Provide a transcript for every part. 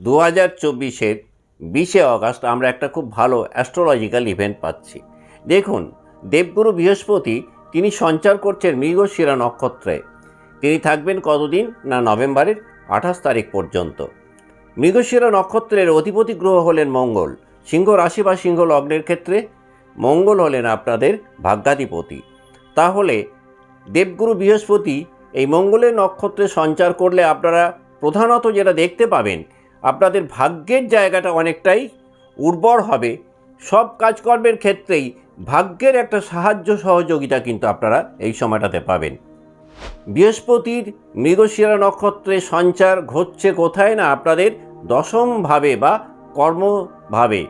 দু হাজার চব্বিশের বিশে অগাস্ট আমরা একটা খুব ভালো অ্যাস্ট্রোলজিক্যাল ইভেন্ট পাচ্ছি। দেখুন, দেবগুরু বৃহস্পতি তিনি সঞ্চার করছেন মৃগশিরা নক্ষত্রে। তিনি থাকবেন কতদিন? না, নভেম্বরের আঠাশ তারিখ পর্যন্ত। মৃগশিরা নক্ষত্রের অধিপতি গ্রহ হলেন মঙ্গল। সিংহ রাশি বা সিংহ লগ্নের ক্ষেত্রে মঙ্গল হলেন আপনাদের ভাগ্যাধিপতি। তাহলে দেবগুরু বৃহস্পতি এই মঙ্গলের নক্ষত্রে সঞ্চার করলে আপনারা প্রধানত যেটা দেখতে পাবেন আপনাদের ভাগ্যের জায়গাটা অনেকটাই উর্বর হবে। সব কাজকর্মের ক্ষেত্রেই ভাগ্যের একটা সাহায্য সহযোগিতা কিন্তু আপনারা এই সময়টাতে পাবেন। বৃহস্পতির মৃগশিরা নক্ষত্রে সঞ্চার ঘটছে কোথায় না আপনাদের দশমভাবে বা কর্মভাবে।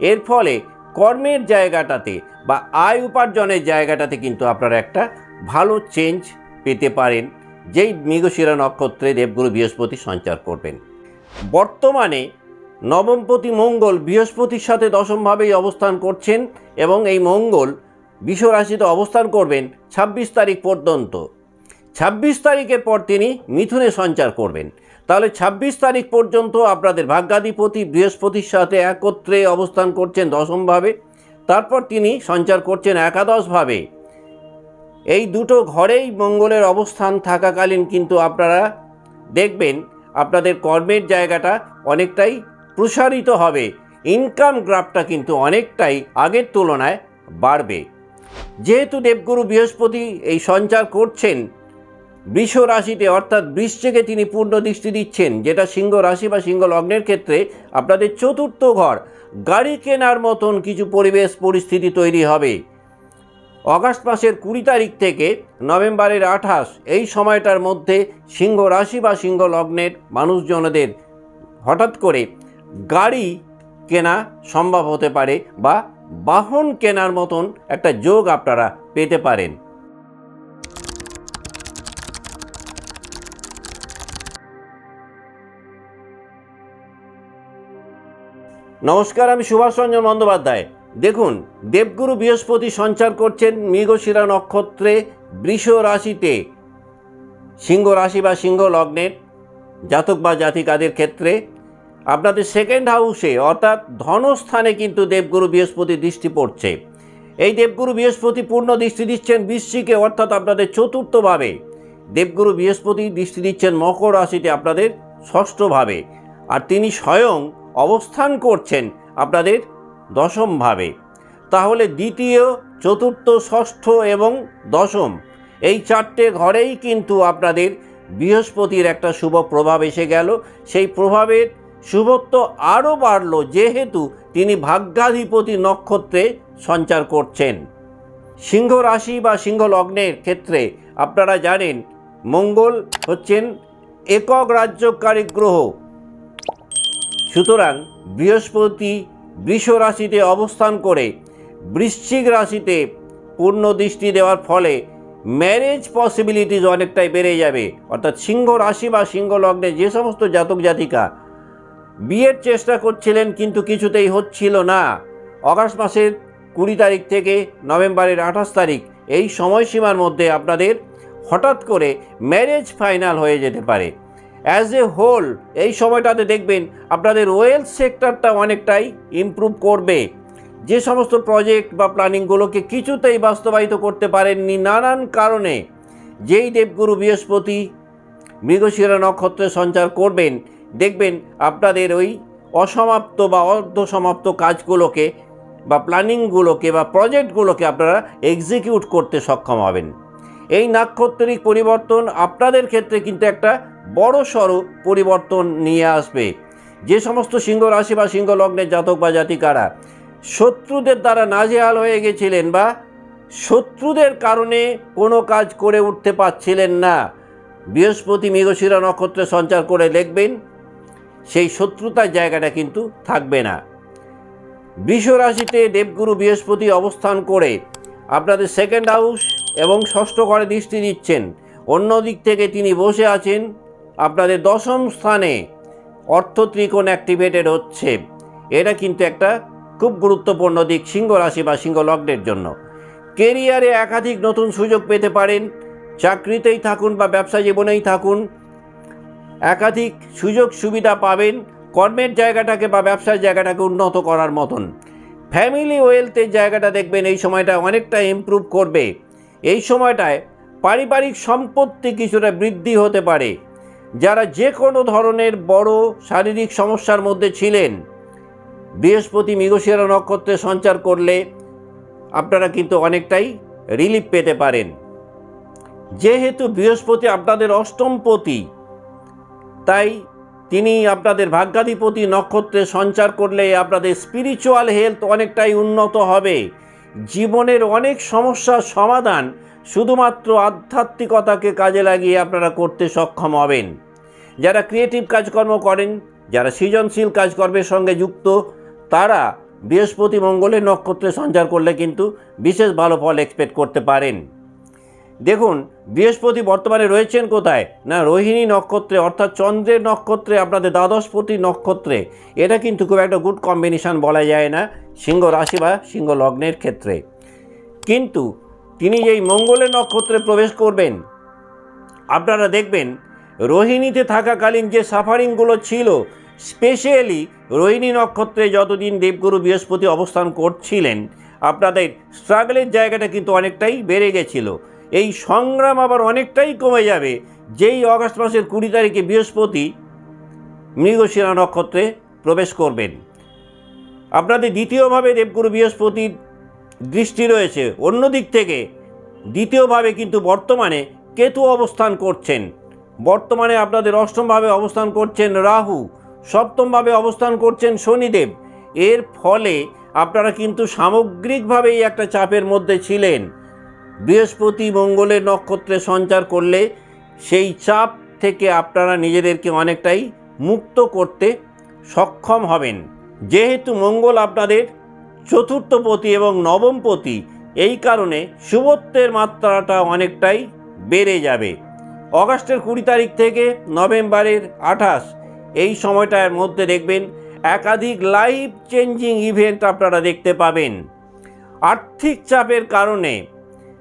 এর ফলে কর্মের জায়গাটাতে বা আয় উপার্জনের জায়গাটাতে কিন্তু আপনারা একটা ভালো চেঞ্জ পেতে পারেন, যেই মৃগশিরা নক্ষত্রে দেবগুরু বৃহস্পতি সঞ্চার করবেন। বর্তমানে নবমপতি মঙ্গল বৃহস্পতির সাথে দশমভাবেই অবস্থান করছেন এবং এই মঙ্গল বিষ রাশিতে অবস্থান করবেন ছাব্বিশ তারিখ পর্যন্ত। ছাব্বিশ তারিখের পর তিনি মিথুনে সঞ্চার করবেন। তাহলে ছাব্বিশ তারিখ পর্যন্ত আপনাদের ভাগ্যাধিপতি বৃহস্পতির সাথে একত্রে অবস্থান করছেন দশমভাবে। তারপর তিনি সঞ্চার করছেন একাদশভাবে। এই দুটো ঘরেই মঙ্গলের অবস্থান থাকাকালীন কিন্তু আপনারা দেখবেন আপনাদের কর্মের জায়গাটা অনেকটাই প্রসারিত হবে। ইনকাম গ্রাফটা কিন্তু অনেকটাই আগের তুলনায় বাড়বে। যেহেতু দেবগুরু বৃহস্পতি এই সঞ্চার করছেন, বৃষ রাশিতে অর্থাৎ বৃশ্চিকে তিনি পূর্ণ দৃষ্টি দিচ্ছেন, যেটা সিংহ রাশি বা সিংহ লগ্নের ক্ষেত্রে আপনাদের চতুর্থ ঘর। গাড়ি কেনার মতন কিছু পরিবেশ, পরিস্থিতি তৈরি হবে। অগাস্ট মাসের কুড়ি তারিখ থেকে নভেম্বরের আঠাশ, এই সময়টার মধ্যে সিংহ রাশি বা সিংহ লগ্নের মানুষজনদের হঠাৎ করে গাড়ি কেনা সম্ভব হতে পারে বা বাহন কেনার মতন একটা যোগ আপনারা পেতে পারেন। নমস্কার, আমি সুভাষ রঞ্জন বন্দ্যোপাধ্যায়। দেখুন, দেবগুরু বৃহস্পতি সঞ্চার করছেন মৃগশিরা নক্ষত্রে বৃষ রাশিতে। সিংহ রাশি বা সিংহ লগ্নের জাতক বা জাতিকাদের ক্ষেত্রে আপনাদের সেকেন্ড হাউসে অর্থাৎ ধনস্থানে কিন্তু দেবগুরু বৃহস্পতি দৃষ্টি পড়ছে। এই দেবগুরু বৃহস্পতি পূর্ণ দৃষ্টি দিচ্ছেন বৃশ্চিকে, অর্থাৎ আপনাদের চতুর্থভাবে। দেবগুরু বৃহস্পতি দৃষ্টি দিচ্ছেন মকর রাশিতে আপনাদের ষষ্ঠভাবে। আর তিনি স্বয়ং অবস্থান করছেন আপনাদের দশমভাবে। তাহলে দ্বিতীয়, চতুর্থ, ষষ্ঠ এবং দশম, এই চারটে ঘরেই কিন্তু আপনাদের বৃহস্পতির একটা শুভ প্রভাব এসে গেল। সেই প্রভাবের শুভত্ব আরও বাড়ল যেহেতু তিনি ভাগ্যাধিপতি নক্ষত্রে সঞ্চার করছেন। সিংহ রাশি বা সিংহ লগ্নের ক্ষেত্রে আপনারা জানেন, মঙ্গল হচ্ছেন একক রাজ্যকারী গ্রহ। সুতরাং বৃহস্পতি বৃষ রাশিতে অবস্থান করে বৃশ্চিক রাশিতে পূর্ণ দৃষ্টি দেওয়ার ফলে ম্যারেজ পসিবিলিটিস অনেকটাই বেড়ে যাবে। অর্থাৎ সিংহ রাশি বা সিংহ লগ্নে যে সমস্ত জাতক জাতিকা বিয়ের চেষ্টা করছিলেন কিন্তু কিছুতেই হচ্ছিল না। অগাস্ট মাসের কুড়ি তারিখ থেকে নভেম্বরের আঠাশ তারিখ এই সময়সীমার মধ্যে আপনাদের হঠাৎ করে ম্যারেজ ফাইনাল হয়ে যেতে পারে। অ্যাজ এ হোল এই সময়টাতে দেখবেন আপনাদের ওয়েলথ সেক্টরটা অনেকটাই ইমপ্রুভ করবে। যে সমস্ত প্রজেক্ট বা প্ল্যানিংগুলোকে কিছুতেই বাস্তবায়িত করতে পারেননি নানান কারণে, যেই দেবগুরু বৃহস্পতি, মৃগশিরা নক্ষত্রে সঞ্চার করবেন, দেখবেন আপনাদের ওই অসমাপ্ত বা অর্ধসমাপ্ত কাজগুলোকে বা প্ল্যানিংগুলোকে বা প্রজেক্টগুলোকে আপনারা এক্সিকিউট করতে সক্ষম হবেন। এই নাক্ষত্রিক পরিবর্তন আপনাদের ক্ষেত্রে কিন্তু একটা বড় সড়ো পরিবর্তন নিয়ে আসবে। যে সমস্ত সিংহ রাশি বা সিংহ লগ্নের জাতক বা জাতিকারা শত্রুদের দ্বারা নাজেহাল হয়ে গেছিলেন বা শত্রুদের কারণে কোনো কাজ করে উঠতে পারছিলেন না, বৃহস্পতি মৃগশিরা নক্ষত্রে সঞ্চার করে লিখবেন সেই শত্রুতার জায়গাটা কিন্তু থাকবে না। বৃষ রাশিতে দেবগুরু বৃহস্পতি অবস্থান করে, আপনাদের সেকেন্ড হাউস এবং ষষ্ঠ ঘরে দৃষ্টি দিচ্ছেন অন্য দিক থেকে তিনি বসে আছেন। আপনাদের দশম স্থানে অর্থ ত্রিকোণ অ্যাক্টিভেটেড হচ্ছে। এটা কিন্তু একটা খুব গুরুত্বপূর্ণ দিক সিংহ রাশি বা সিংহ লগ্নের জন্য। কেরিয়ারে একাধিক নতুন সুযোগ পেতে পারেন। চাকরিতেই থাকুন বা ব্যবসা জীবনেই থাকুন। একাধিক সুযোগ সুবিধা পাবেন। কর্মের জায়গাটাকে বা ব্যবসার জায়গাটাকে উন্নত করার মতন। ফ্যামিলি ওয়েলথের জায়গাটা দেখবেন এই সময়টা অনেকটা ইমপ্রুভ করবে। এই সময়টায় পারিবারিক সম্পত্তি কিছুটা বৃদ্ধি হতে পারে। যারা যে কোনো ধরনের বড় শারীরিক সমস্যার মধ্যে ছিলেন, বৃহস্পতি মৃগশিরা নক্ষত্রে সঞ্চার করলে আপনারা কিন্তু অনেকটাই রিলিফ পেতে পারেন। যেহেতু বৃহস্পতি আপনাদের অষ্টমপতি তাই তিনি আপনাদের ভাগ্যাধিপতি নক্ষত্রে সঞ্চার করলে আপনাদের স্পিরিচুয়াল হেলথ অনেকটাই উন্নত হবে। জীবনের অনেক সমস্যার সমাধান শুধুমাত্র আধ্যাত্মিকতাকে কাজে লাগিয়ে আপনারা করতে সক্ষম হবেন। যারা ক্রিয়েটিভ কাজকর্ম করেন, যারা সৃজনশীল কাজকর্মের সঙ্গে যুক্ত, তারা বৃহস্পতি মঙ্গলের নক্ষত্রে সঞ্চার করলে কিন্তু বিশেষ ভালো ফল এক্সপেক্ট করতে পারেন। দেখুন, বৃহস্পতি বর্তমানে রয়েছেন কোথায়? না, রোহিণী নক্ষত্রে, অর্থাৎ চন্দ্রের নক্ষত্রে, আপনাদের দ্বাদশপতি নক্ষত্রে। এটা কিন্তু খুব একটা গুড কম্বিনেশন বলা যায় না, সিংহ রাশি বা সিংহ লগ্নের ক্ষেত্রে। কিন্তু তিনি যেই মঙ্গলের নক্ষত্রে প্রবেশ করবেন, আপনারা দেখবেন, রোহিণীতে থাকাকালীন যে সাফারিংগুলো ছিল স্পেশালি রোহিণী নক্ষত্রে যতদিন দেবগুরু বৃহস্পতি অবস্থান করছিলেন, আপনাদের স্ট্রাগলের জায়গাটা কিন্তু অনেকটাই বেড়ে গেছিল। এই সংগ্রাম আবার অনেকটাই কমে যাবে। যেই অগাস্ট মাসের কুড়ি তারিখে বৃহস্পতি মৃগশিরা নক্ষত্রে প্রবেশ করবেন। আপনাদের দ্বিতীয়ভাবে দেবগুরু বৃহস্পতির দৃষ্টি রয়েছে। অন্য দিক থেকে দ্বিতীয়ভাবে কিন্তু বর্তমানে কেতু অবস্থান করছেন। বর্তমানে আপনাদের অষ্টমভাবে অবস্থান করছেন রাহু, সপ্তমভাবে অবস্থান করছেন শনিদেব। এর ফলে আপনারা কিন্তু সামগ্রিকভাবেই একটা চাপের মধ্যে ছিলেন। বৃহস্পতি মঙ্গলের নক্ষত্রে সঞ্চার করলে সেই চাপ থেকে আপনারা নিজেদেরকে অনেকটাই মুক্ত করতে সক্ষম হবেন। যেহেতু মঙ্গল আপনাদের চতুর্থপতি এবং নবমপতি এই কারণে শুভত্বের মাত্রাটা অনেকটাই বেড়ে যাবে। অগাস্টের কুড়ি তারিখ থেকে নভেম্বরের আঠাশ, এই সময়টার মধ্যে দেখবেন একাধিক লাইফ চেঞ্জিং ইভেন্ট আপনারা দেখতে পাবেন। আর্থিক চাপের কারণে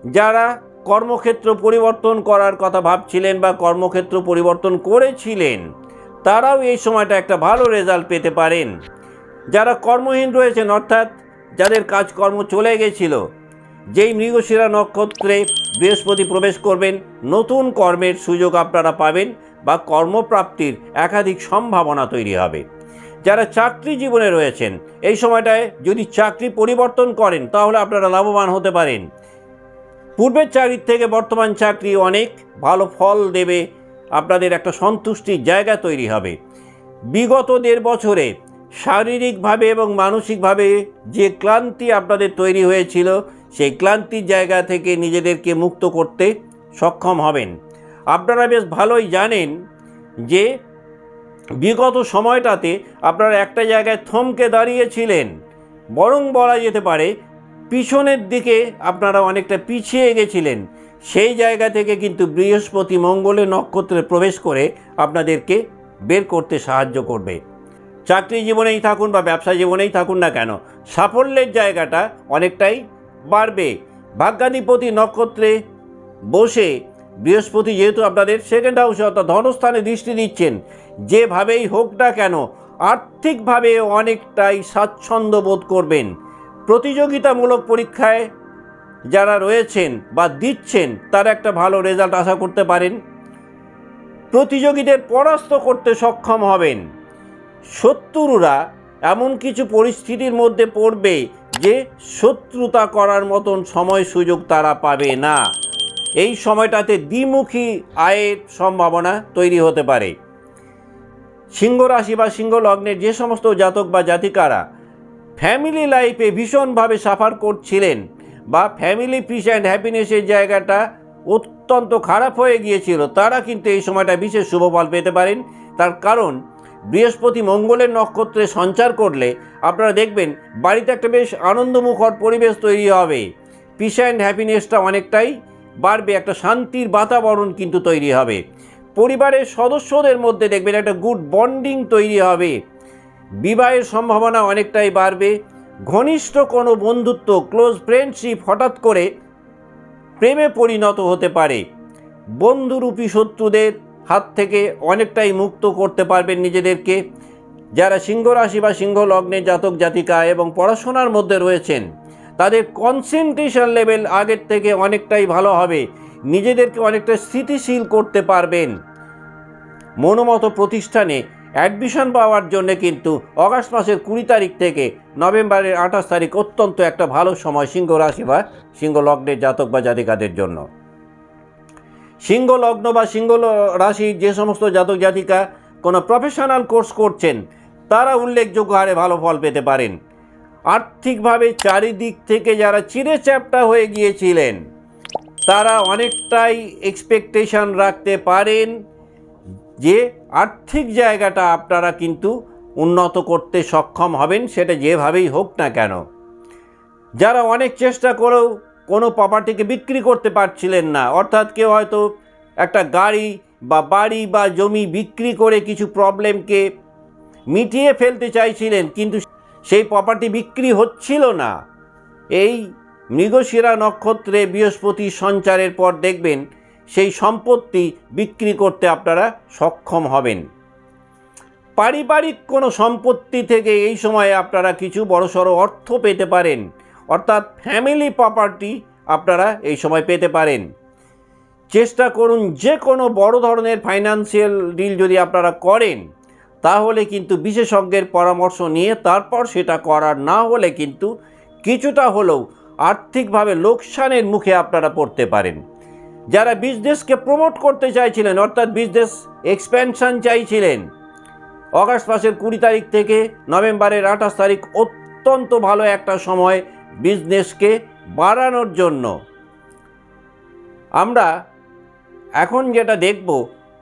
যারা কর্মক্ষেত্র পরিবর্তন করার কথা ভাবছিলেন বা কর্মক্ষেত্র পরিবর্তন করেছিলেন, তারাও এই সময়টা একটা ভালো রেজাল্ট পেতে পারেন। যারা কর্মহীন রয়েছেন, অর্থাৎ যাদের কাজকর্ম চলে গেছিল, যেই মৃগশিরা নক্ষত্রে বৃহস্পতি প্রবেশ করবেন, নতুন কর্মের সুযোগ আপনারা পাবেন বা কর্মপ্রাপ্তির একাধিক সম্ভাবনা তৈরি হবে। যারা চাকরি জীবনে রয়েছেন, এই সময়টায় যদি চাকরি পরিবর্তন করেন, তাহলে আপনারা লাভবান হতে পারেন। পূর্বের চাকরির থেকে বর্তমান চাকরি অনেক ভালো ফল দেবে, আপনাদের একটা সন্তুষ্টির জায়গা তৈরি হবে। বিগত দেড় বছরে শারীরিকভাবে এবং মানসিকভাবে যে ক্লান্তি আপনাদের তৈরি হয়েছিল, সেই ক্লান্তির জায়গা থেকে নিজেদেরকে মুক্ত করতে সক্ষম হবেন। আপনারা বেশ ভালোই জানেন যে বিগত সময়টাতে আপনারা একটা জায়গায় থমকে দাঁড়িয়েছিলেন, বরং বলা যেতে পারে পিছনের দিকে আপনারা অনেকটা পিছিয়ে গেছিলেন। সেই জায়গা থেকে কিন্তু বৃহস্পতি মঙ্গলের নক্ষত্রে প্রবেশ করে আপনাদেরকে বের করতে সাহায্য করবে। চাকরি জীবনেই থাকুন বা ব্যবসা জীবনেই থাকুন না কেন, সাফল্যের জায়গাটা অনেকটাই বাড়বে। ভাগ্যাধিপতি নক্ষত্রে বসে বৃহস্পতি যেহেতু আপনাদের সেকেন্ড হাউসে অর্থাৎ ধনস্থানে দৃষ্টি দিচ্ছেন, যেভাবেই হোক না কেন, আর্থিকভাবে অনেকটাই স্বাচ্ছন্দ্য বোধ করবেন। প্রতিযোগিতামূলক পরীক্ষায় যারা রয়েছেন বা দিচ্ছেন, তার একটা ভালো রেজাল্ট আশা করতে পারেন। প্রতিযোগীদের পরাস্ত করতে সক্ষম হবেন। শত্রুরা এমন কিছু পরিস্থিতির মধ্যে পড়বে যে শত্রুতা করার মতন সময় সুযোগ তারা পাবে না। এই সময়টাতে দ্বিমুখী আয়ের সম্ভাবনা তৈরি হতে পারে। সিংহ রাশি বা সিংহ লগ্নের যে সমস্ত জাতক বা জাতিকারা ফ্যামিলি লাইফে ভীষণভাবে সাফার করছিলেন বা ফ্যামিলি পিস অ্যান্ড হ্যাপিনেসের জায়গাটা অত্যন্ত খারাপ হয়ে গিয়েছিল। তারা কিন্তু এই সময়টা বিশেষ শুভ ফল পেতে পারেন। তার কারণ, বৃহস্পতি মঙ্গলের নক্ষত্রে সঞ্চার করলে আপনারা দেখবেন, বাড়িতে একটা বেশ আনন্দমুখর পরিবেশ তৈরি হবে। পিস অ্যান্ড হ্যাপিনেসটা অনেকটাই বাড়বে, একটা শান্তির বাতাবরণ কিন্তু তৈরি হবে। পরিবারের সদস্যদের মধ্যে দেখবেন একটা গুড বন্ডিং তৈরি হবে। বিবাহের সম্ভাবনা অনেকটাই বাড়বে। ঘনিষ্ঠ কোনো বন্ধুত্ব ক্লোজ ফ্রেন্ডশিপ হঠাৎ করে প্রেমে পরিণত হতে পারে। বন্ধুরূপী শত্রুদের হাত থেকে অনেকটাই মুক্ত করতে পারবেন নিজেদেরকে। যারা সিংহ রাশি বা সিংহ লগ্নে জাতক, জাতিকা এবং পড়াশোনার মধ্যে রয়েছেন, তাদের কনসেন্ট্রেশন লেভেল আগের থেকে অনেকটাই ভালো হবে। নিজেদেরকে অনেকটা স্থিতিশীল করতে পারবেন। মনোমত প্রতিষ্ঠানে অ্যাডমিশন পাওয়ার জন্য কিন্তু অগাস্ট মাসের কুড়ি তারিখ থেকে নভেম্বরের আঠাশ তারিখ অত্যন্ত একটা ভালো সময় সিংহ রাশি বা সিংহ লগ্নের জাতক বা জাতিকাদের জন্য। সিংহ লগ্ন বা সিংহ রাশির যে সমস্ত জাতক জাতিকা কোনো প্রফেশনাল কোর্স করছেন, তারা উল্লেখযোগ্য হারে ভালো ফল পেতে পারেন। আর্থিকভাবে চারিদিক থেকে যারা চিরে চ্যাপটা হয়ে গিয়েছিলেন, তারা অনেকটাই এক্সপেকটেশন রাখতে পারেন। যে আর্থিক জায়গাটা আপনারা কিন্তু উন্নত করতে সক্ষম হবেন, সেটা যেভাবেই হোক না কেন। যারা অনেক চেষ্টা করেও কোনো প্রপার্টিকে বিক্রি করতে পারছিলেন না, অর্থাৎ কেউ হয়তো একটা গাড়ি বা বাড়ি বা জমি বিক্রি করে কিছু প্রবলেমকে মিটিয়ে ফেলতে চাইছিলেন, কিন্তু সেই প্রপার্টি বিক্রি হচ্ছিল না। এই মৃগশিরা নক্ষত্রে বৃহস্পতি সঞ্চারের পর দেখবেন সেই সম্পত্তি বিক্রি করতে আপনারা সক্ষম হবেন। পারিবারিক কোনো সম্পত্তি থেকে এই সময়ে আপনারা কিছু বড়সড় অর্থ পেতে পারেন। অর্থাৎ ফ্যামিলি প্রপার্টি আপনারা এই সময় পেতে পারেন। চেষ্টা করুন যে কোনো বড় ধরনের ফাইন্যান্সিয়াল ডিল যদি আপনারা করেন, তাহলে কিন্তু বিশেষজ্ঞের পরামর্শ নিয়ে তারপর সেটা করার না হলে কিন্তু কিছুটা হলেও আর্থিকভাবে লোকসানের মুখে আপনারা পড়তে পারেন। যারা বিজনেসকে প্রমোট করতে চাইছিলেন, অর্থাৎ বিজনেস এক্সপ্যানশন চাইছিলেন, অগাস্ট মাসের কুড়ি তারিখ থেকে নভেম্বরের আঠাশ তারিখ অত্যন্ত ভালো একটা সময় বিজনেসকে বাড়ানোর জন্য। আমরা এখন যেটা দেখব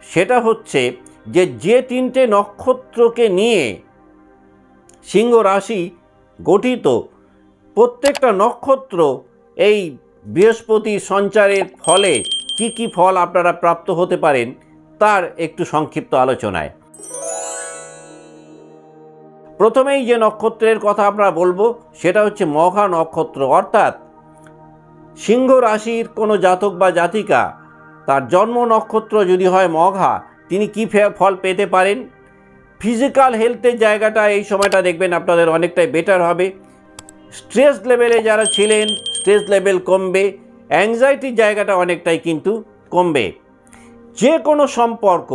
সেটা হচ্ছে যে যে তিনটে নক্ষত্রকে নিয়ে সিংহ রাশি গঠিত, প্রত্যেকটা নক্ষত্র এই বৃহস্পতি সঞ্চারের ফলে কি কি ফল আপনারা প্রাপ্ত হতে পারেন, তার একটু সংক্ষিপ্ত আলোচনায়। প্রথমেই যে নক্ষত্রের কথা আমরা বলব, সেটা হচ্ছে মঘা নক্ষত্র, অর্থাৎ সিংহ রাশির কোনো জাতক বা জাতিকা, তার জন্ম নক্ষত্র যদি হয় মঘা, তিনি কী ফল পেতে পারেন? ফিজিক্যাল হেলথের জায়গাটা এই সময়টা দেখবেন আপনাদের অনেকটাই বেটার হবে। স্ট্রেস লেভেলে যারা ছিলেন স্ট্রেস লেভেল কমবে অ্যাংজাইটির জায়গাটা অনেকটাই কিন্তু কমবে। যে কোনো সম্পর্ক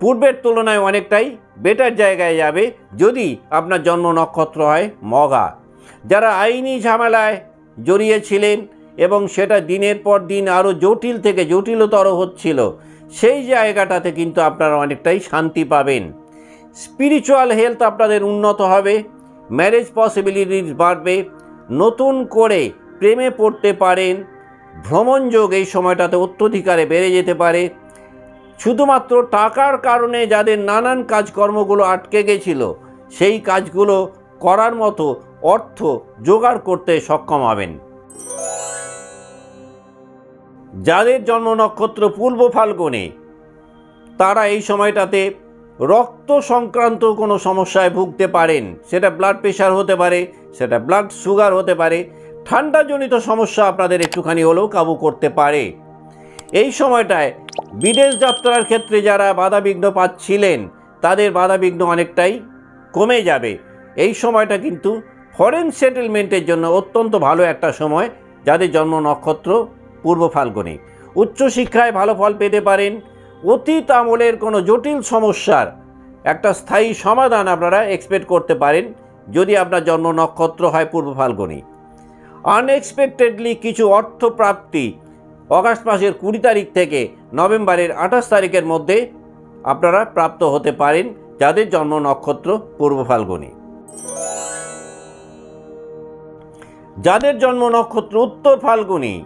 পূর্বের তুলনায় অনেকটাই বেটার জায়গায় যাবে যদি আপনার জন্ম নক্ষত্র হয় মগা। যারা আইনি ঝামেলায় জড়িয়েছিলেন এবং সেটা দিনের পর দিন আরও জটিল থেকে জটিলতর হচ্ছিল, সেই জায়গাটাতে কিন্তু আপনারা অনেকটাই শান্তি পাবেন। স্পিরিচুয়াল হেলথ আপনাদের উন্নত হবে ম্যারেজ পসিবিলিটিস বাড়বে, নতুন করে প্রেমে পড়তে পারেন, ভ্রমণ যোগ এই সময়টাতে অত্যধিকারে বেড়ে যেতে পারে। শুধুমাত্র টাকার কারণে যাদের নানান কাজকর্মগুলো আটকে গেছিল, সেই কাজগুলো করার মতো অর্থ জোগাড় করতে সক্ষম হবেন। যাদের জন্ম নক্ষত্র পূর্ব ফাল্গুনে, তারা এই সময়টাতে রক্ত সংক্রান্ত কোনো সমস্যায় ভুগতে পারেন। সেটা ব্লাড প্রেশার হতে পারে, সেটা ব্লাড সুগার হতে পারে ঠান্ডাজনিত সমস্যা আপনাদের একটুখানি হলেও কাবু করতে পারে। এই সময়টায় বিদেশ যাত্রার ক্ষেত্রে যারা বাধাবিঘ্ন পাচ্ছিলেন, তাদের বাধাবিঘ্ন অনেকটাই কমে যাবে। এই সময়টা কিন্তু ফরেন সেটেলমেন্টের জন্য অত্যন্ত ভালো একটা সময়, যাদের জন্ম নক্ষত্র পূর্ব ফাল্গুনে। উচ্চশিক্ষায় ভালো ফল পেতে পারেন। অতীত আমলের কোনো জটিল সমস্যার একটা স্থায়ী সমাধান আপনারা এক্সপেক্ট করতে পারেন, যদি আপনার জন্ম নক্ষত্র হয় পূর্ব ফাল্গুনি। আনএক্সপেক্টেডলি কিছু অর্থ প্রাপ্তি অগাস্ট মাসের কুড়ি তারিখ থেকে নভেম্বরের আঠাশ তারিখের মধ্যে আপনারা প্রাপ্ত হতে পারেন যাদের জন্ম নক্ষত্র পূর্ব ফাল্গুনি। যাদের জন্ম নক্ষত্র উত্তর ফাল্গুনি,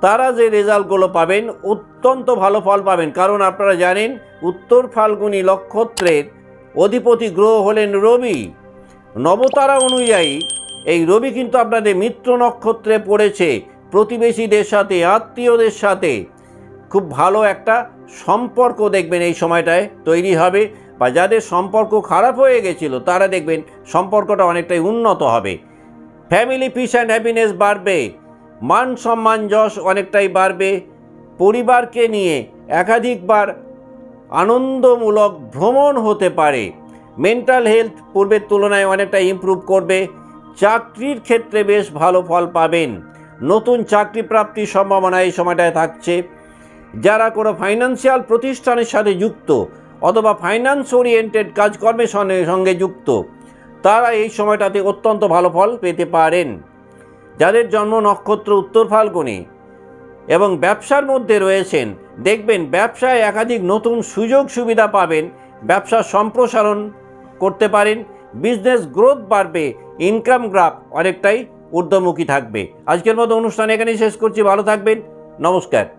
তারা যে রেজাল্টগুলো পাবেন অত্যন্ত ভালো ফল পাবেন। কারণ আপনারা জানেন, উত্তর ফাল্গুনি নক্ষত্রের অধিপতি গ্রহ হলেন রবি। নবতারা অনুযায়ী এই রবি কিন্তু আপনাদের মিত্র নক্ষত্রে পড়েছে প্রতিবেশীদের সাথে, আত্মীয়দের সাথে। খুব ভালো একটা সম্পর্ক দেখবেন এই সময়টায় তৈরি হবে, বা যাদের সম্পর্ক খারাপ হয়ে গেছিল, তারা দেখবেন সম্পর্কটা অনেকটাই উন্নত হবে। ফ্যামিলি পিস অ্যান্ড হ্যাপিনেস বাড়বে, মান সম্মান যশ অনেকটাই বাড়বে, পরিবারকে নিয়ে একাধিকবার আনন্দমূলক ভ্রমণ হতে পারে। মেন্টাল হেলথ পূর্বের তুলনায় অনেকটা ইমপ্রুভ করবে চাকরির ক্ষেত্রে বেশ ভালো ফল পাবেন। নতুন চাকরি প্রাপ্তির সম্ভাবনা এই সময়টায় থাকছে। যারা কোনো ফাইন্যান্সিয়াল প্রতিষ্ঠানের সাথে যুক্ত অথবা ফাইন্যান্স ওরিয়েন্টেড কাজকর্মের সঙ্গে সঙ্গে যুক্ত, তারা এই সময়টাতে অত্যন্ত ভালো ফল পেতে পারেন। যাদের জন্ম নক্ষত্র উত্তর ফাল্গুনি এবং ব্যবসার মধ্যে রয়েছেন, দেখবেন ব্যবসায় একাধিক নতুন সুযোগ সুবিধা পাবেন। ব্যবসার সম্প্রসারণ করতে পারেন। বিজনেস গ্রোথ বাড়বে ইনকাম গ্রাফ অনেকটাই ঊর্ধ্বমুখী থাকবে। আজকের মতো অনুষ্ঠান এখানেই শেষ করছি, ভালো থাকবেন, নমস্কার।